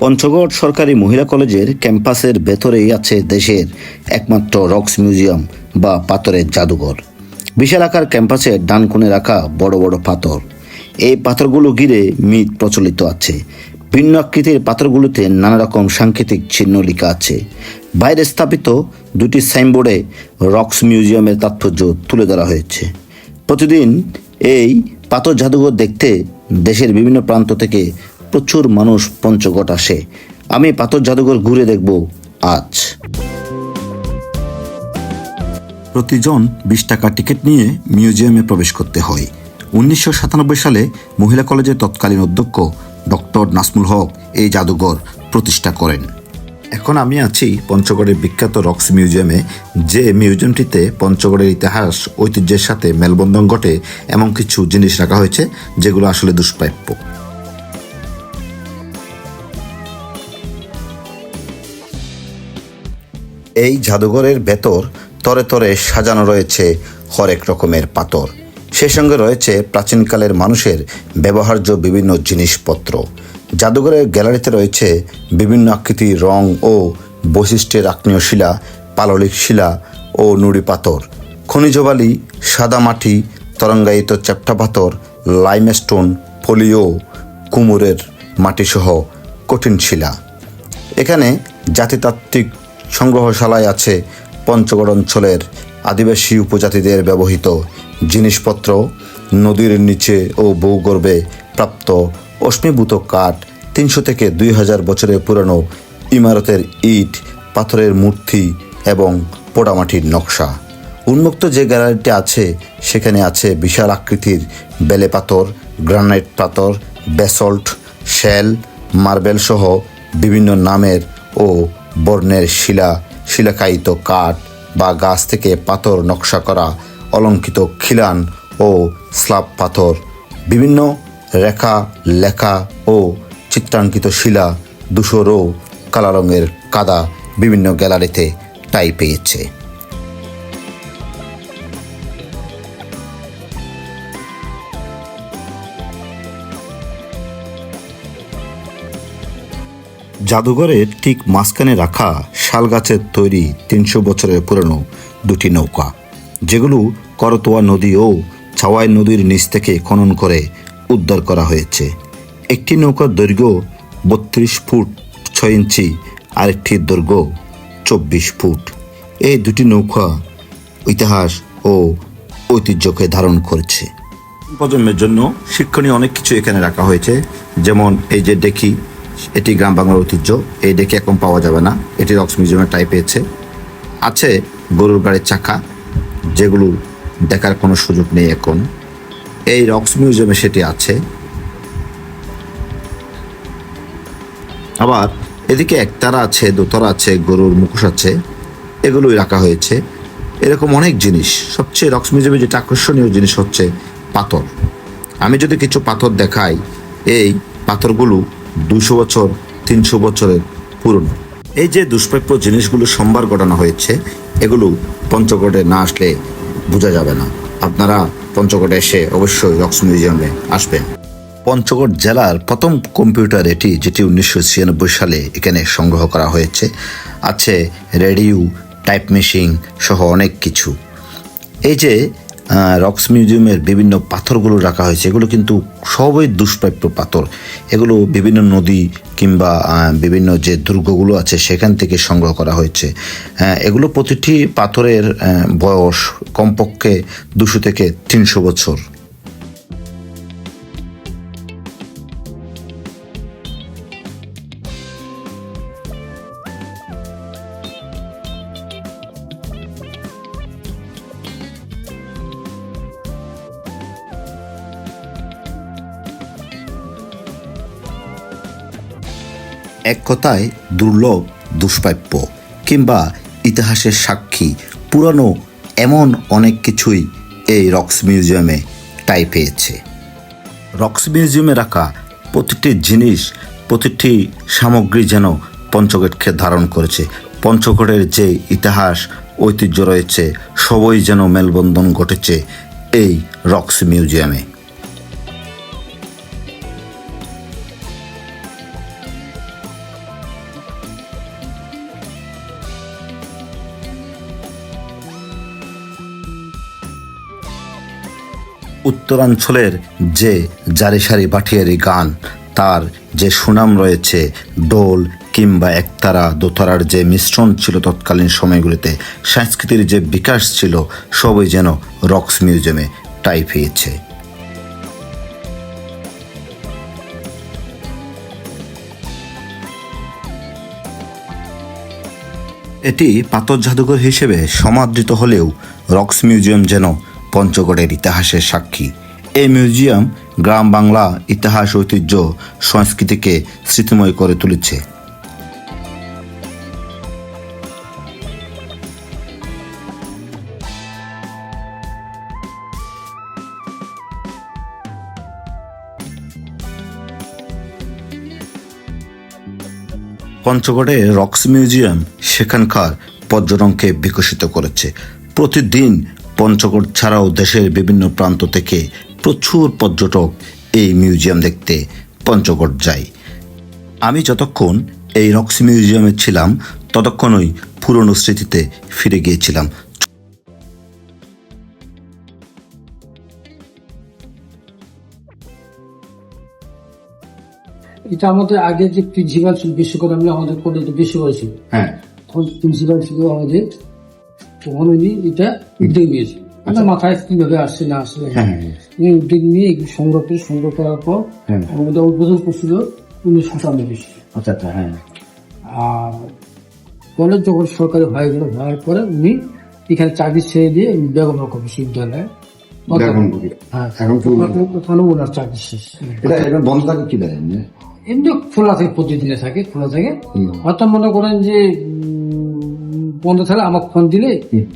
পঞ্চগড় সরকারি মহিলা কলেজের ক্যাম্পাসের ভেতরেই আছে দেশের একমাত্র রক্স মিউজিয়াম বা পাথরের জাদুঘর। বিশাল আকার ক্যাম্পাসের ডান কোণে রাখা বড় বড় পাথর। এই পাথরগুলো ঘিরে মিথ প্রচলিত আছে। ভিন্ন আকৃতির পাথরগুলোতে নানা রকম সাংকেতিক চিহ্ন লেখা আছে। বাইরে স্থাপিত দুটি সাইনবোর্ডে রক্স মিউজিয়ামের তাৎপর্য তুলে ধরা হয়েছে। প্রতিদিন এই পাথর জাদুঘর দেখতে দেশের বিভিন্ন প্রান্ত থেকে প্রচুর মানুষ পঞ্চগড় আসে। আমি পাথর জাদুঘর ঘুরে দেখব আজ। প্রতিজন বিশ টাকা টিকিট নিয়ে মিউজিয়ামে প্রবেশ করতে হয়। উনিশশো সাতানব্বই সালে মহিলা কলেজের তৎকালীন অধ্যক্ষ ডক্টর নাসমুল হক এই জাদুঘর প্রতিষ্ঠা করেন। এখন আমি আছি পঞ্চগড়ের বিখ্যাত রক্স মিউজিয়ামে। যে মিউজিয়ামটিতে পঞ্চগড়ের ইতিহাস, ঐতিহ্যের সাথে মেলবন্ধন ঘটে এমন কিছু জিনিস রাখা হয়েছে, যেগুলো আসলে দুষ্প্রাপ্য। এই জাদুঘরের ভেতর তরে তরে সাজানো রয়েছে হরেক রকমের পাথর। সে সঙ্গে রয়েছে প্রাচীনকালের মানুষের ব্যবহার্য বিভিন্ন জিনিসপত্র। জাদুঘরের গ্যালারিতে রয়েছে বিভিন্ন আকৃতির রং ও বৈশিষ্ট্যের আগ্নেয় শিলা, পাললিক শিলা ও নুড়ি পাথর। খনিজ বালি, সাদা মাটি, তরঙ্গায়িত চ্যাপ্টা পাথর লাইমস্টোন ফলিও কুমোরের মাটিসহ কঠিন শিলা। এখানে জাতিতাত্ত্বিক সংগ্রহশালায় আছে পঞ্চগড় অঞ্চলের আদিবাসী উপজাতিদের ব্যবহৃত জিনিসপত্র, নদীর নিচে ও ভূগর্ভে প্রাপ্ত অশ্মীভূত কাঠ, তিনশো থেকে দুই হাজার বছরের পুরনো ইমারতের ইট, পাথরের মূর্তি এবং পোড়ামাটির নকশা। উন্মুক্ত যে গ্যালারিটি আছে, সেখানে আছে বিশাল আকৃতির বেলে পাথর, গ্রানাইট পাথর ব্যাসল্ট শেল, মার্বেল সহ বিভিন্ন নামের ও বর্ণের শিলা, শিলাকায়িত কাঠ বা গাছ থেকে পাথর নকশা করা, অলঙ্কিত খিলান ও স্লাব পাথর। বিভিন্ন রেখা, লেখা ও চিত্রাঙ্কিত শিলা ধূসর ও কালা রঙের কাদা বিভিন্ন গ্যালারিতে টাই পেয়েছে। জাদুঘরের ঠিক মাঝখানে রাখা শাল গাছের তৈরি তিনশো বছরের পুরনো দুটি নৌকা, যেগুলো করতোয়া নদী ও ছাওয়াই নদীর নিচ থেকে খনন করে উদ্ধার করা হয়েছে। একটি নৌকার দৈর্ঘ্য বত্রিশ ফুট ছয় ইঞ্চি আরেকটির দৈর্ঘ্য চব্বিশ ফুট। এই দুটি নৌকা ইতিহাস ও ঐতিহ্যকে ধারণ করেছে। প্রজন্মের জন্য শিক্ষণীয় অনেক কিছু এখানে রাখা হয়েছে, যেমন এই যে দেখি এটি গ্রাম বাংলার ঐতিহ্য। এই ডেকে এখন পাওয়া যাবে না। এটি রক্স মিউজিয়ামের টাই পেয়েছে আছে গরুর গাড়ির চাকা, যেগুলো দেখার কোনো সুযোগ নেই এখন। এই রক্স মিউজিয়ামে সেটি আছে। আবার এদিকে একতারা আছে, দোতারা আছে, গরুর মুখোশ আছে। এগুলোই রাখা হয়েছে। এরকম অনেক জিনিস। সবচেয়ে রক্স মিউজিয়ামে যেটা আকর্ষণীয় জিনিস হচ্ছে পাথর। আমি যদি কিছু পাথর দেখাই, এই পাথরগুলো দুশো বছর, তিনশো বছরের পুরনো। এই যে দুষ্প্রাপ্য জিনিসগুলো সম্ভার ঘটানো হয়েছে, এগুলো পঞ্চগড়ে না আসলে বোঝা যাবে না। আপনারা পঞ্চগড়ে এসে অবশ্যই রক্স মিউজিয়ামে আসবেন। পঞ্চগড় জেলার প্রথম কম্পিউটার এটি, যেটি উনিশশো ছিয়ানব্বই সালে এখানে সংগ্রহ করা হয়েছে। আছে রেডিও, টাইপ মেশিন সহ অনেক কিছু। এই যে রক্স মিউজিয়ামের বিভিন্ন পাথরগুলো রাখা হয়েছে। এগুলো কিন্তু সবই দুষ্প্রাপ্য পাথর। এগুলো বিভিন্ন নদী কিংবা বিভিন্ন যে দুর্গগুলো আছে সেখান থেকে সংগ্রহ করা হয়েছে। হ্যাঁ, এগুলো প্রতিটি পাথরের বয়স কমপক্ষে দুশো থেকে তিনশো বছর। এক কথায় দুর্লভ, দুষ্প্রাপ্য কিংবা ইতিহাসের সাক্ষী, পুরানো এমন অনেক কিছুই এই রক্স মিউজিয়ামে টাই পেয়েছে। রক্স মিউজিয়ামে রাখা প্রতিটি জিনিস, প্রতিটি সামগ্রী যেন পঞ্চগড়কে ধারণ করেছে। পঞ্চগড়ের যে ইতিহাস, ঐতিহ্য রয়েছে, সবই যেন মেলবন্ধন ঘটেছে এই রক্স মিউজিয়ামে। উত্তরাঞ্চলের যে জারি সারি বাঠিয়ারি গান, তার যে সুনাম রয়েছে ডোল কিংবা একতারা, দোতারার যে মিশ্রণ ছিল তৎকালীন সময়গুলিতে, সংস্কৃতির যে বিকাশ ছিল, সবই যেন রক্স মিউজিয়ামে টাই পেয়েছে এটি পাথর জাদুঘর হিসেবে সমাদৃত হলেও রক্স মিউজিয়াম যেন পঞ্চগড়ের ইতিহাসের সাক্ষী। এই মিউজিয়াম গ্রাম বাংলা ইতিহাস ঐতিহ্য সংস্কৃতিকে স্মৃতিময় করে তুলেছে। পঞ্চগড়ে রক্স মিউজিয়াম সেখানকার পর্যটনকে বিকশিত করেছে। প্রতিদিন পঞ্চগড় ছাড়াও দেশের বিভিন্ন প্রান্ত থেকে প্রচুর পর্যটক এই মিউজিয়াম দেখতে পঞ্চগড় যায়। আমি যতক্ষণ এই রক্সি মিউজিয়ামে ছিলাম ততক্ষণই পুরনো স্মৃতিতে ফিরে গিয়েছিলাম। এটা আমাদের আগে যে প্রিন্সিপাল ছিল বিশ্বকর্মা আমি আমাদের কলেজে বিশ্বকর্মা ছিল হ্যাঁ। তখন প্রিন্সিপাল ছিল আমাদের তখন উনি এটা উদ্যোগ নিয়েছে আমার মাথায় কীভাবে আসছে না আসছে হ্যাঁ, উনি উদ্যোগ নিয়ে সংগ্রহ করে সংগ্রহ করার পর হ্যাঁ। আমাদের উদ্বোধন করছিল উনিশশো সাতানব্বই। আচ্ছা আচ্ছা হ্যাঁ। আর কলেজ যখন সরকারি হয়ে গেল হওয়ার পরে উনি এখানে চাকরি ছেড়ে দিয়ে বেগম রকম বিশ্ববিদ্যালয়ে হ্যাঁ। এমনি খোলা থাকে প্রতিদিনে থাকে খোলা থাকে। হয়তো মনে করেন যে বন্ধ থাকলে আমার ফোন দিলে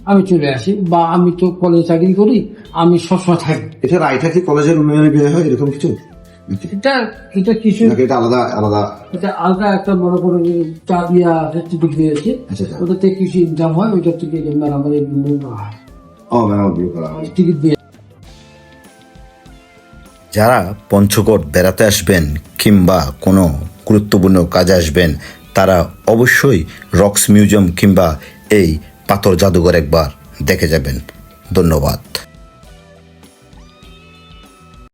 আমি চলে আসি। বা আমি তো কলেজে চাকরি করি আমি সবসময় থাকি। এটা রায়টা কি কলেজের উন্নয়নে বিয়ে হয় এরকম কিছু? এটা এটা কিছু নাকি এটা আলাদা আলাদা? এটা আলগা একটা মনে করেন যে চা দিয়া টিকিট দিয়েছে। আচ্ছা, আচ্ছা। ওটাতে কিছু ইনকাম হয় ওইটা থেকে আমাদের ও ম্যাম বিয়ে করা হয়। টিকিট দিয়ে। যারা পঞ্চকোট বেড়াতে আসবেন কিংবা কোনো গুরুত্বপূর্ণ কাজে আসবেন তারা অবশ্যই রক্স মিউজিয়াম কিংবা এই পাথর জাদুঘর একবার দেখে যাবেন। ধন্যবাদ।